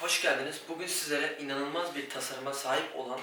Hoş geldiniz. Bugün sizlere inanılmaz bir tasarıma sahip olan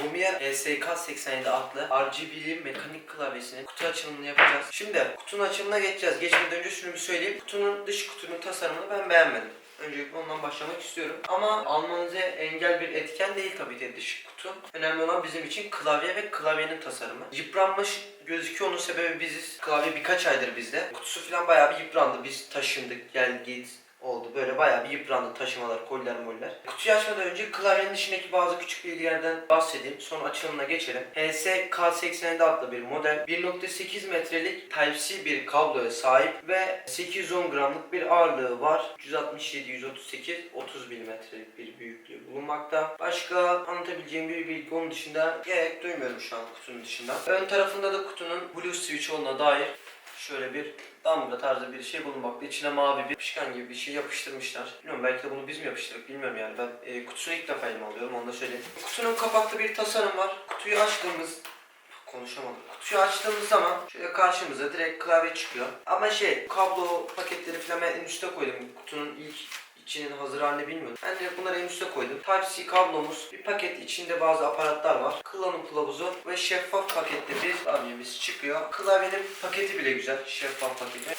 Lumiere ESK87 adlı RGB'li mekanik klavyesinin kutu açılımını yapacağız. Şimdi kutunun açılımına geçeceğiz. Geçmeden önce şunu bir söyleyeyim. Kutunun dış kutunun tasarımını ben beğenmedim. Öncelikle ondan başlamak istiyorum. Ama almanıza engel bir etken değil tabii ki dış kutu. Önemli olan bizim için klavye ve klavyenin tasarımı. Yıpranmış gözüküyor onun sebebi biziz. Klavye birkaç aydır bizde. Kutusu falan bayağı bir yıprandı. Biz taşındık, gel git oldu. Böyle bayağı bir yıprandı taşımalar, koller moller. Kutuyu açmadan önce klavyenin içindeki bazı küçük bilgilerden bahsedeyim. Sonra açılımına geçelim. HS K87 adlı bir model. 1.8 metrelik Type-C bir kabloya sahip ve 810 gramlık bir ağırlığı var. 167, 138, 30 milimetrelik bir büyüklüğü bulunmakta. Başka anlatabileceğim bir bilgi onun dışında gerek duymuyorum şu an kutunun dışında. Ön tarafında da kutunun Blue Switch olduğuna dair şöyle bir damga tarzı bir şey bulunmakta. İçine mavi bir yapışkan gibi bir şey yapıştırmışlar. Bilmiyorum belki de bunu biz mi yapıştırdık bilmiyorum yani. Ben e, kutusunu ilk defa elime alıyorum onu da söyleyeyim. Kutunun kapaklı bir tasarım var. Kutuyu açtığımız konuşamadım. Kutuyu açtığımız zaman şöyle karşımıza direkt klavye çıkıyor. Ama şey kablo paketleri falan en üste koydum. Kutunun ilk içinin hazır halini bilmiyorum. Ben direkt bunları en üste koydum. Type-C kablomuz, bir paket içinde bazı aparatlar var. Kullanım kılavuzu ve şeffaf paketli bir klavyemiz çıkıyor. Klavyenin paketi bile güzel. Şeffaf paketi.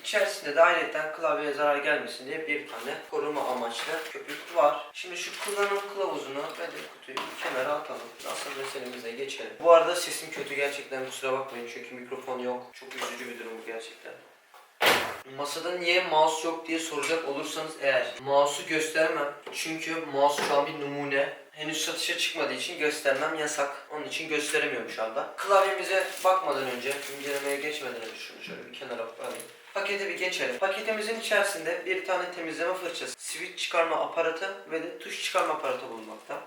İçerisinde de ayrıca klavyeye zarar gelmesin diye bir tane koruma amaçlı köpük var. Şimdi şu kullanım kılavuzunu ve de kutuyu kenara atalım. Asıl meselemize geçelim. Bu arada sesim kötü gerçekten kusura bakmayın çünkü mikrofon yok. Çok üzücü bir durum bu gerçekten. Masada niye mouse yok diye soracak olursanız eğer mouse'u göstermem. Çünkü mouse şu an bir numune. Henüz satışa çıkmadığı için göstermem yasak. Onun için gösteremiyorum şu anda. Klavyemize bakmadan önce, incelemeye geçmeden önce şunu şöyle bir kenara alayım. Pakete bir geçelim. Paketimizin içerisinde bir tane temizleme fırçası, switch çıkarma aparatı ve de tuş çıkarma aparatı bulunmakta.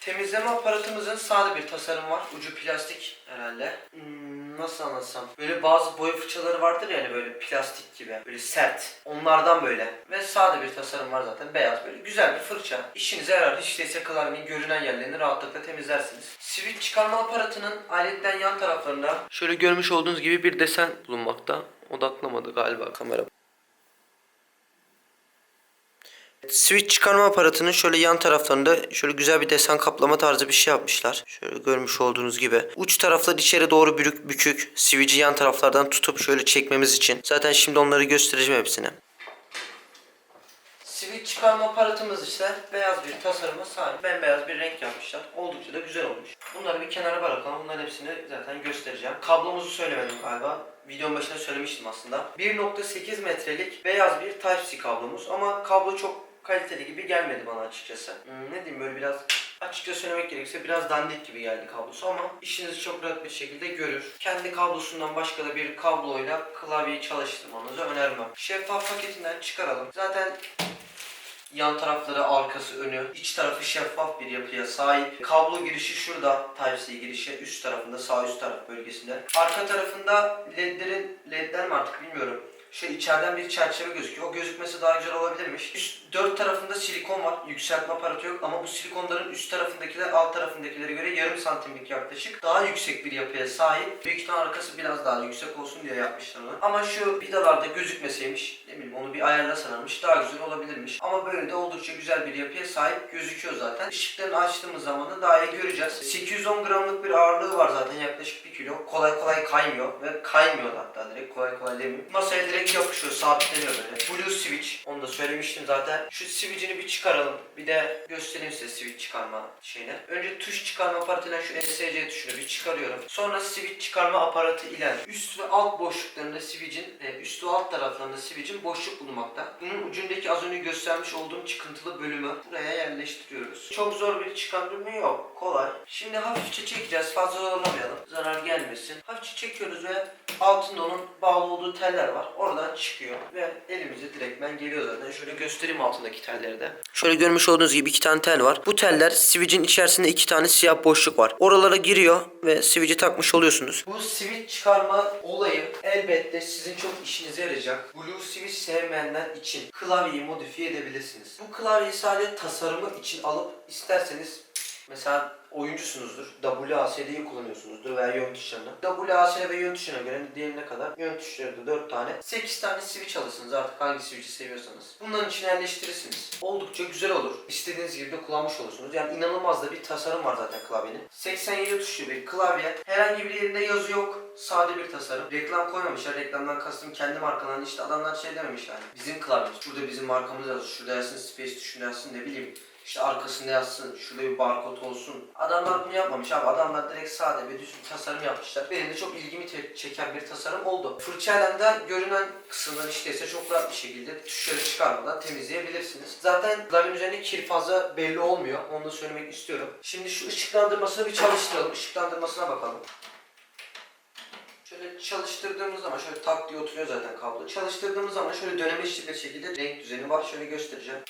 Temizleme aparatımızın sade bir tasarım var. Ucu plastik herhalde. Hmm, nasıl anlatsam? Böyle bazı boya fırçaları vardır yani böyle plastik gibi. Böyle sert. Onlardan böyle. Ve sade bir tasarım var zaten. Beyaz böyle güzel bir fırça. İşinize yarar. Hiç değilse klavyenin görünen yerlerini rahatlıkla temizlersiniz. Switch çıkarma aparatının aletten yan taraflarında şöyle görmüş olduğunuz gibi bir desen bulunmakta. Odaklamadı galiba kamera. Switch çıkarma aparatının şöyle yan taraflarında şöyle güzel bir desen kaplama tarzı bir şey yapmışlar. Şöyle görmüş olduğunuz gibi. Uç taraflar içeri doğru bürük, bükük. Switch'i yan taraflardan tutup şöyle çekmemiz için. Zaten şimdi onları göstereceğim hepsine. Switch çıkarma aparatımız ise beyaz bir tasarıma sahip. Bembeyaz bir renk yapmışlar. Oldukça da güzel olmuş. Bunları bir kenara bırakalım. Bunların hepsini zaten göstereceğim. Kablomuzu söylemedim galiba. Videonun başında söylemiştim aslında. 1.8 metrelik beyaz bir Type-C kablomuz. Ama kablo çok kaliteli gibi gelmedi bana açıkçası. Hmm, ne diyeyim böyle biraz açıkça söylemek gerekirse biraz dandik gibi geldi kablosu ama işinizi çok rahat bir şekilde görür. Kendi kablosundan başka da bir kabloyla klavyeyi çalıştırmanızı önermem. Şeffaf paketinden çıkaralım. Zaten Yan tarafları, arkası, önü, iç tarafı şeffaf bir yapıya sahip. Kablo girişi şurada, Type-C girişi üst tarafında, sağ üst taraf bölgesinde. Arka tarafında ledlerin, ledler mi artık bilmiyorum. Şey içeriden bir çerçeve gözüküyor. O gözükmesi daha güzel olabilirmiş. Üst dört tarafında silikon var. Yükseltme aparatı yok ama bu silikonların üst tarafındakiler alt tarafındakilere göre yarım santimlik yaklaşık daha yüksek bir yapıya sahip. Büyük ihtimal arkası biraz daha yüksek olsun diye yapmışlar onu. Ama şu vidalarda gözükmeseymiş, ne bileyim onu bir ayarlasalarmış daha güzel olabilirmiş. Ama böyle de oldukça güzel bir yapıya sahip gözüküyor zaten. Işıklarını açtığımız zaman da daha iyi göreceğiz. 810 gramlık bir ağırlığı var zaten yaklaşık 1 kilo. Kolay kolay kaymıyor ve kaymıyor hatta direkt kolay kolay demeyeyim. Masaya direkt yapışıyor, sabitleniyor böyle. Blue switch, onu da söylemiştim zaten. Şu switch'ini bir çıkaralım. Bir de göstereyim size switch çıkarma şeyini. Önce tuş çıkarma aparatıyla şu NSC tuşunu bir çıkarıyorum. Sonra switch çıkarma aparatı ile üst ve alt boşluklarında switch'in, e, üst ve alt taraflarında switch'in boşluk bulunmakta. Bunun ucundaki az önce göstermiş olduğum çıkıntılı bölümü buraya yerleştiriyoruz. Çok zor bir çıkarma yok. Kolay. Şimdi hafifçe çekeceğiz. Fazla zorlamayalım. Zarar gelmesin. Hafifçe çekiyoruz ve altında onun bağlı olduğu teller var. Oradan çıkıyor ve elimize direktmen geliyor zaten. Şöyle göstereyim altındaki telleri de. Şöyle görmüş olduğunuz gibi iki tane tel var. Bu teller switch'in içerisinde iki tane siyah boşluk var. Oralara giriyor ve switch'i takmış oluyorsunuz. Bu switch çıkarma olayı elbette sizin çok işinize yarayacak. Blue switch sevmeyenler için klavyeyi modifiye edebilirsiniz. Bu klavyeyi sadece tasarımı için alıp isterseniz Mesela oyuncusunuzdur. WASD'yi kullanıyorsunuzdur veya yön tuşlarını. WASD ve yön tuşuna göre diğerine kadar yön tuşları da 4 tane. 8 tane switch alırsınız artık hangi switch'i seviyorsanız. Bunların içine yerleştirirsiniz. Oldukça güzel olur. İstediğiniz gibi de kullanmış olursunuz. Yani inanılmaz da bir tasarım var zaten klavyenin. 87 tuşlu bir klavye. Herhangi bir yerinde yazı yok. Sade bir tasarım. Reklam koymamışlar. Reklamdan kastım kendi markalarını işte adamlar şey dememişler. Bizim klavyemiz. Şurada bizim markamız yazıyor. Şurada yazsın space tuşunda yazsın ne bileyim. İşte arkasında yazsın, şurada bir barkod olsun. Adamlar bunu yapmamış abi. Adamlar direkt sade ve düz bir tasarım yapmışlar. Benim de çok ilgimi çeken bir tasarım oldu. Fırçayla da görünen kısımdan işte ise çok rahat bir şekilde tuşları çıkarmadan temizleyebilirsiniz. Zaten klavyenin üzerinde kir fazla belli olmuyor. Onu da söylemek istiyorum. Şimdi şu ışıklandırmasını bir çalıştıralım. Işıklandırmasına bakalım. Şöyle çalıştırdığımız zaman şöyle tak diye oturuyor zaten kablo. Çalıştırdığımız zaman şöyle dönemeçli bir şekilde renk düzeni var. Şöyle göstereceğim.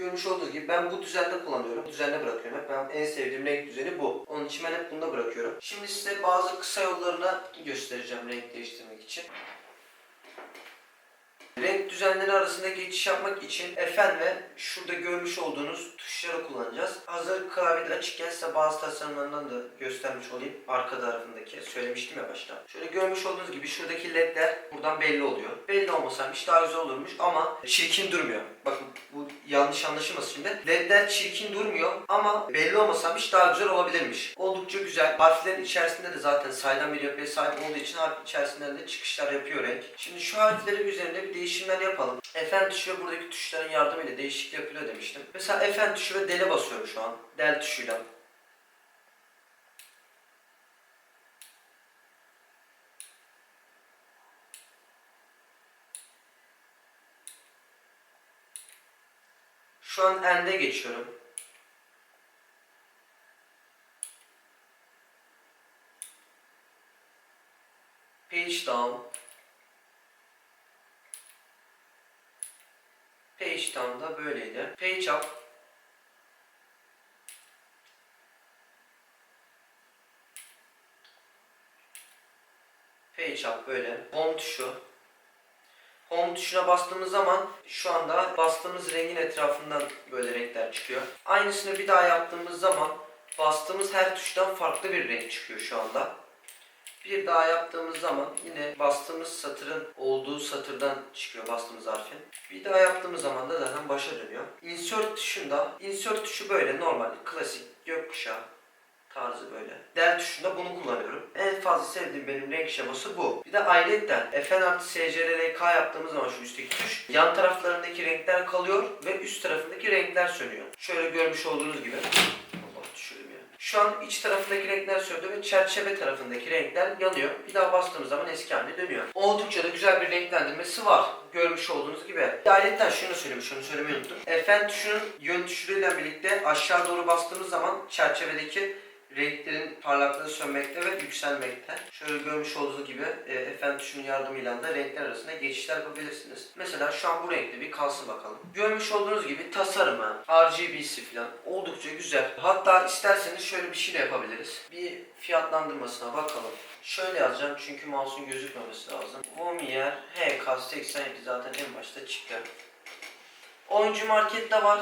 Görmüş olduğunuz gibi ben bu düzende kullanıyorum. Düzende bırakıyorum hep. Ben en sevdiğim renk düzeni bu. Onun için ben hep bunda bırakıyorum. Şimdi size bazı kısa yollarına göstereceğim renk değiştirmek için. Renk düzenleri arasında geçiş yapmak için Fn ve şurada görmüş olduğunuz tuşları kullanacağız. Hazır klavyede açıkken size bazı tasarımlarından da göstermiş olayım. Arka tarafındaki söylemiştim ya başta. Şöyle görmüş olduğunuz gibi şuradaki ledler buradan belli oluyor. Belli olmasaymış daha güzel olurmuş ama çirkin durmuyor. Bakın bu yanlış anlaşılmasın şimdi. Ledler çirkin durmuyor ama belli olmasaymış daha güzel olabilirmiş. Oldukça güzel. Harflerin içerisinde de zaten saydam bir yapıya sahip olduğu için harf içerisinden de çıkışlar yapıyor renk. Şimdi şu harflerin üzerinde bir değişimler yapalım. Fn tuşu ve buradaki tuşların yardımıyla değişiklik yapılıyor demiştim. Mesela Fn tuşu ve dele basıyorum şu an. Del tuşuyla. Şu an end'e geçiyorum. Page down. Page down da böyleydi. Page up böyle. Home tuşu. Home tuşuna bastığımız zaman şu anda bastığımız rengin etrafından böyle renkler çıkıyor. Aynısını bir daha yaptığımız zaman bastığımız her tuştan farklı bir renk çıkıyor şu anda. Bir daha yaptığımız zaman yine bastığımız satırın olduğu satırdan çıkıyor bastığımız harfin. Bir daha yaptığımız zaman da zaten başa dönüyor. Insert tuşunda, insert tuşu böyle normal, klasik, gökkuşağı tarzı böyle. Del tuşunda bunu kullanıyorum. En fazla sevdiğim benim renk şeması bu. Bir de ayrıca Fn artı SCRLK yaptığımız zaman şu üstteki tuş yan taraflarındaki renkler kalıyor ve üst tarafındaki renkler sönüyor. Şöyle görmüş olduğunuz gibi. Şu an iç tarafındaki renkler söndü ve çerçeve tarafındaki renkler yanıyor. Bir daha bastığımız zaman eski haline dönüyor. Oldukça da güzel bir renklendirmesi var. Görmüş olduğunuz gibi. Ayrıca şunu söyleyeyim, şunu söylemeyi unuttum. Fn tuşunun yön tuşuyla birlikte aşağı doğru bastığımız zaman çerçevedeki renklerin parlaklığı sönmekte ve yükselmekte. Şöyle görmüş olduğunuz gibi e, Fn tuşunun yardımıyla da renkler arasında geçişler yapabilirsiniz. Mesela şu an bu renkte bir kalsın bakalım. Görmüş olduğunuz gibi tasarımı, RGB'si falan oldukça güzel. Hatta isterseniz şöyle bir şey de yapabiliriz. Bir fiyatlandırmasına bakalım. Şöyle yazacağım çünkü mouse'un gözükmemesi lazım. Vomier HK87 zaten en başta çıktı. Oyuncu markette var.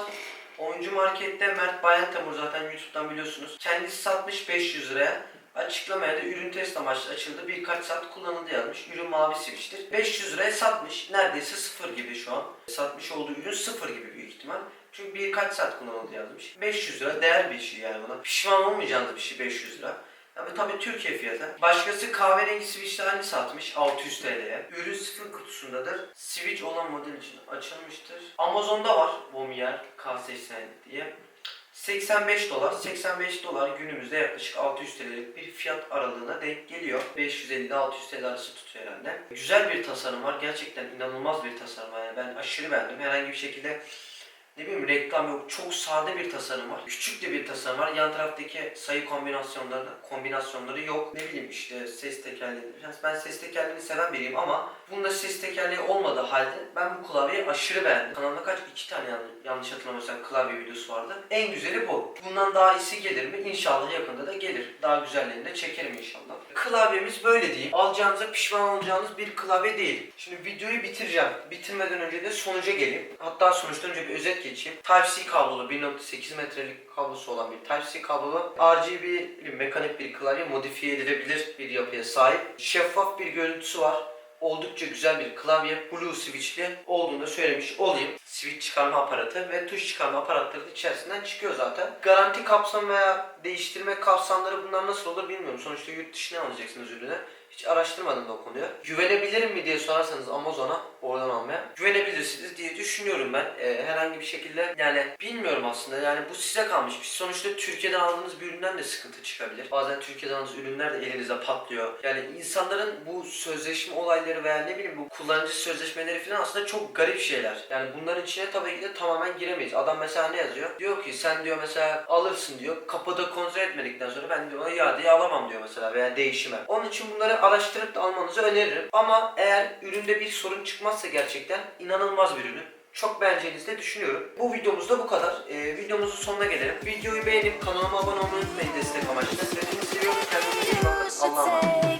Oyuncu markette Mert Bayantamur zaten YouTube'dan biliyorsunuz. Kendisi satmış 500 liraya. Açıklamaya da ürün test amaçlı açıldı. Birkaç saat kullanıldı yazmış. Ürün mavi switch'tir. 500 liraya satmış. Neredeyse sıfır gibi şu an. Satmış olduğu ürün sıfır gibi büyük ihtimal. Çünkü birkaç saat kullanıldı yazmış. 500 lira değer bir şey yani buna. Pişman olmayacağınız bir şey 500 lira. Tabii tabii Türkiye fiyatı. Başkası kahverengi switchlerini satmış 600 TL'ye. Ürün sıfır kutusundadır. Switch olan model için açılmıştır. Amazon'da var Vomier K80 diye. 85 dolar. 85 dolar günümüzde yaklaşık 600 TL'lik bir fiyat aralığına denk geliyor. 550 ile 600 TL arası tutuyor herhalde. Güzel bir tasarım var. Gerçekten inanılmaz bir tasarım. Yani ben aşırı beğendim. Herhangi bir şekilde ne bileyim reklam yok. Çok sade bir tasarım var. Küçük de bir tasarım var. Yan taraftaki sayı kombinasyonları kombinasyonları yok. Ne bileyim işte ses tekerleği. Biraz Ben ses tekerleğini seven biriyim ama bunda ses tekerleği olmadığı halde ben bu klavyeyi aşırı beğendim. Kanalda kaç? iki tane yan- yanlış hatırlamıyorsam klavye videosu vardı. En güzeli bu. Bundan daha iyisi gelir mi? İnşallah yakında da gelir. Daha güzellerini de çekerim inşallah. Klavyemiz böyle diyeyim. Alacağınıza pişman olacağınız bir klavye değil. Şimdi videoyu bitireceğim. Bitirmeden önce de sonuca geleyim. Hatta sonuçtan önce bir özet geçeyim. Type-C kablolu 1.8 metrelik kablosu olan bir Type-C kablolu RGB bir mekanik bir klavye modifiye edilebilir bir yapıya sahip. Şeffaf bir görüntüsü var. Oldukça güzel bir klavye blue switchli olduğunu da söylemiş olayım. Switch çıkarma aparatı ve tuş çıkarma aparatları da içerisinden çıkıyor zaten. Garanti kapsam veya değiştirme kapsamları bunlar nasıl olur bilmiyorum. Sonuçta yurt dışına alacaksınız ürünü. Hiç araştırmadım da o konuyu. Güvenebilirim mi diye sorarsanız Amazon'a oradan almaya. Güvenebilirsiniz diye düşünüyorum ben. Ee, herhangi bir şekilde yani bilmiyorum aslında yani bu size kalmış. bir şey. Sonuçta Türkiye'den aldığınız bir üründen de sıkıntı çıkabilir. Bazen Türkiye'den aldığınız ürünler de elinizde patlıyor. Yani insanların bu sözleşme olayları veya ne bileyim bu kullanıcı sözleşmeleri falan aslında çok garip şeyler. Yani bunların içine tabii ki de tamamen giremeyiz. Adam mesela ne yazıyor? Diyor ki sen diyor mesela alırsın diyor. Kapıda kontrol etmedikten sonra ben diyor iadeyi alamam diyor mesela veya değişime. Onun için bunları araştırıp da almanızı öneririm. Ama eğer üründe bir sorun çıkmazsa gerçekten inanılmaz bir ürün. Çok beğeneceğinizi de düşünüyorum. Bu videomuz da bu kadar. Ee, videomuzun sonuna gelelim. Videoyu beğenip kanalıma abone olmayı unutmayın destek amaçlı. Hepinizi seviyorum. Kendinize iyi bakın. Allah'a emanet.